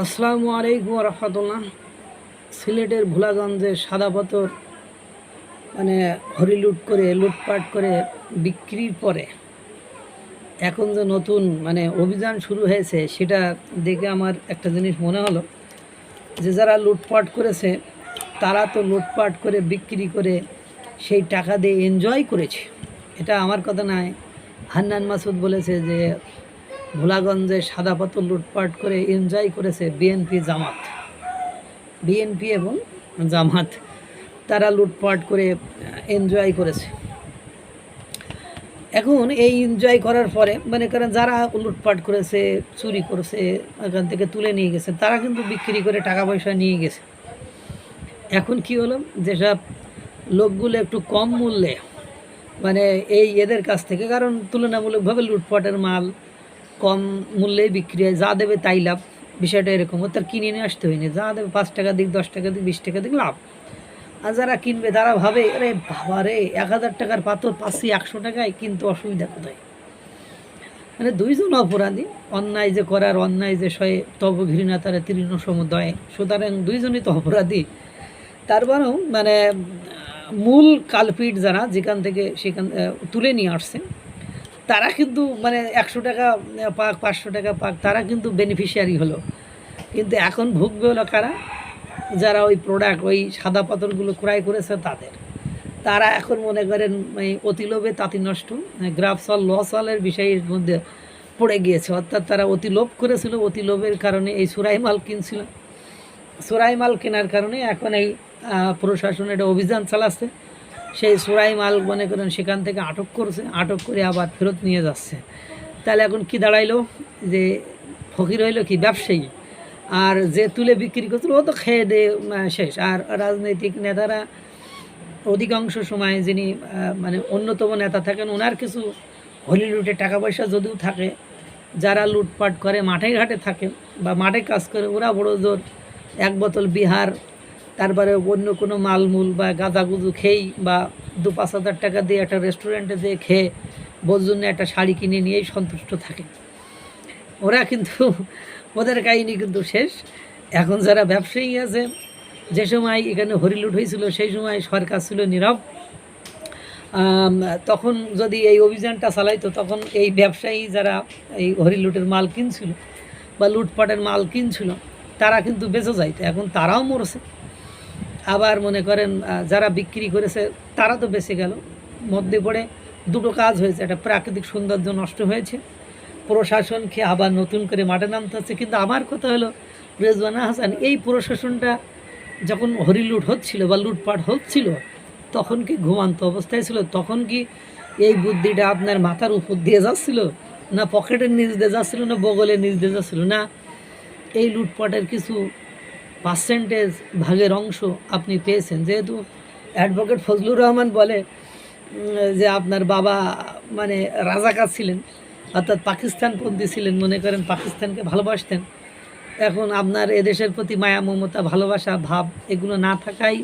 আসসালামু আলাইকুম রহমতুল্লাহ। সিলেটের ভোলাগঞ্জে সাদা পাথর মানে হরিলুট করে, লুটপাট করে বিক্রির পরে এখন যে নতুন মানে অভিযান শুরু হয়েছে, সেটা দেখে আমার একটা জিনিস মনে হলো যে যারা লুটপাট করেছে, তারা তো লুটপাট করে, বিক্রি করে, সেই টাকা দিয়ে এনজয় করেছে। এটা আমার কথা নয়। হান্নান মাসুদ বলেছে যে ভোলাগঞ্জে সাদা পাথর লুটপাট করে এনজয় করেছে বিএনপি জামাত। বিএনপি এবং জামাত, তারা লুটপাট করে এনজয় করেছে। এখন এই এনজয় করার পরে মানে কারণ যারা লুটপাট করেছে, চুরি করেছে, এখান থেকে তুলে নিয়ে গেছে, তারা কিন্তু বিক্রি করে টাকা পয়সা নিয়ে গেছে। এখন কি হলো? যেসব লোকগুলো একটু কম মূল্যে মানে এই এদের কাছ থেকে, কারণ তুলনামূলকভাবে লুটপাটের মাল কম মূল্যে বিক্রি হয়, যা দেবে তাই লাভ। বিষয়টা এরকম তার কিনে নিয়ে আসতে হয়নি, যা দেবে পাঁচ টাকা দিক, দশ টাকা দিক, বিশ টাকা দিক, লাভ। আর যারা কিনবে, তারা ভাবে, আরে বাবা রে, এক হাজার টাকার পাথর পাচ্ছি একশো টাকায়, কিন্তু অসুবিধা কোথায়? মানে দুইজন অপরাধী, অন্যায় যে করার, অন্যায় যে সয়ে তব ঘৃণা তারা তৃণ সমুদয় সুতরাং দুইজনই তো অপরাধী। তারপরেও মানে মূল কালপিট যারা, যেখান থেকে সেখান তুলে নিয়ে আসছে তারা কিন্তু মানে একশো টাকা পাক পাঁচশো টাকা পাক তারা কিন্তু বেনিফিশিয়ারি হলো। কিন্তু এখন ভুগবে হলো কারা? যারা ওই প্রোডাক্ট ওই সাদা পাথরগুলো ক্রয় করেছে তাদের। তারা এখন মনে করেন এই অতি লোভে তাঁতি নষ্ট গ্রাফসল লসলের বিষয়ের মধ্যে পড়ে গিয়েছে। অর্থাৎ তারা অতি লোভ করেছিল অতি লোভের কারণে এই সুরাই মাল কিনছিল। সুরাই মাল কেনার কারণে এখন এই আহ, প্রশাসন এটা অভিযান চালাচ্ছে। সেই সুরাই মাল মনে করেন সেখান থেকে আটক করছে, আটক করে আবার ফেরত নিয়ে যাচ্ছে। তাহলে এখন কি দাঁড়াইলো? যে ফকির হইল কি ব্যবসায়ী? আর যে তুলে বিক্রি করছিল, ও তো খেয়ে দে শেষ। আর রাজনৈতিক নেতারা অধিকাংশ সময় যিনি মানে অন্যতম নেতা থাকেন, ওনার কিছু হলিলুটে টাকা পয়সা যদিও থাকে, যারা লুটপাট করে, মাঠে ঘাটে থাকে বা মাঠে কাজ করে, ওরা বড় জোর এক বোতল বিহার তারপরে অন্য কোনো মালমূল বা গাঁজাগুজু খেয়েই বা দু পাঁচ হাজার টাকা দিয়ে একটা রেস্টুরেন্টে যেয়ে খেয়ে বোর জন্য একটা শাড়ি কিনে নিয়েই সন্তুষ্ট থাকে। ওরা কিন্তু, ওদের কাহিনী কিন্তু শেষ। এখন যারা ব্যবসায়ী আছে, যে সময় এখানে হরিলুট হয়েছিল, সেই সময় সরকার ছিল নীরব। তখন যদি এই অভিযানটা চালাইতো, তখন এই ব্যবসায়ী যারা এই হরিলুটের মাল কিনছিল বা লুটপাটের মাল কিনছিল, তারা কিন্তু বেঁচে যাইতো। এখন তারাও মরছে। আবার মনে করেন যারা বিক্রি করেছে, তারা তো বেঁচে গেল। মধ্যে পড়ে দুটো কাজ হয়েছে, একটা প্রাকৃতিক সৌন্দর্য নষ্ট হয়েছে, প্রশাসনকে আবার নতুন করে মাঠে নামতে হচ্ছে। কিন্তু আমার কথা হলো, রেজওয়ানা হাসান, এই প্রশাসনটা যখন হরিলুট হচ্ছিল বা লুটপাট হচ্ছিল, তখন কি ঘুমান্ত অবস্থায় ছিল? তখন কি এই বুদ্ধিটা আপনার মাথার উপর দিয়ে যাচ্ছিল? না পকেটের নিচ দিয়ে যাচ্ছিল? না বগলের নিচ দিয়ে যাচ্ছিল? না, এই লুটপাটের কিছু পার্সেন্টেজ ভাগের অংশ আপনি পেয়েছেন। যেহেতু অ্যাডভোকেট ফজলুর রহমান বলে যে আপনার বাবা মানে রাজাকার ছিলেন, অর্থাৎ পাকিস্তানপন্থী ছিলেন, মনে করেন পাকিস্তানকে ভালোবাসতেন, এখন আপনার এদেশের প্রতি মায়া, মমতা, ভালোবাসা, ভাব, এগুলো না থাকাই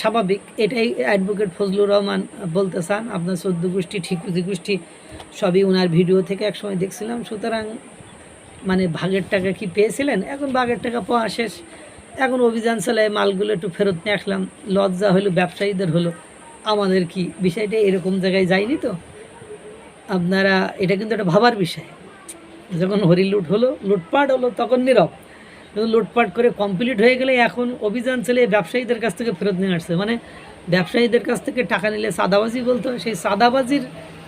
স্বাভাবিক। এটাই অ্যাডভোকেট ফজলুর রহমান বলতে চান। আপনার চোদ্দ গোষ্ঠী ঠিকুজি গোষ্ঠী, সবই ওনার ভিডিও থেকে একসময় দেখছিলাম। সুতরাং মানে ভাগের টাকা কি পেয়েছিলেন? এখন ভাগের টাকা পাওয়া শেষ। এখন অভিযান চালায় মালগুলো একটু ফেরত নিয়ে আসলাম। লজ্জা হলো, ব্যবসায়ীদের হলো। আমাদের কি বিষয়টা এরকম জায়গায় যায়নি তো? আপনারা, এটা কিন্তু একটা ভাবার বিষয়। যখন হরি লুট হলো, লুটপাট হলো, তখন নীরব। কিন্তু লুটপাট করে কমপ্লিট হয়ে গেলে এখন অভিযান চলে ব্যবসায়ীদের কাছ থেকে ফেরত নিয়ে আসছে। মানে ব্যবসায়ীদের কাছ থেকে টাকা নিলে সাদাবাজি বলতো, সেই সাদাবাজির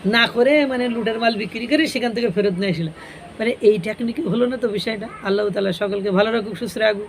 না করে মানে লুটের মাল বিক্রি করে সেখান থেকে ফেরত নিয়ে আসলে। মানে এই টেকনিকে হলো না তো বিষয়টা? আল্লাহ তালা সকলকে ভালো রাখুক, সুস্থ রাখুক।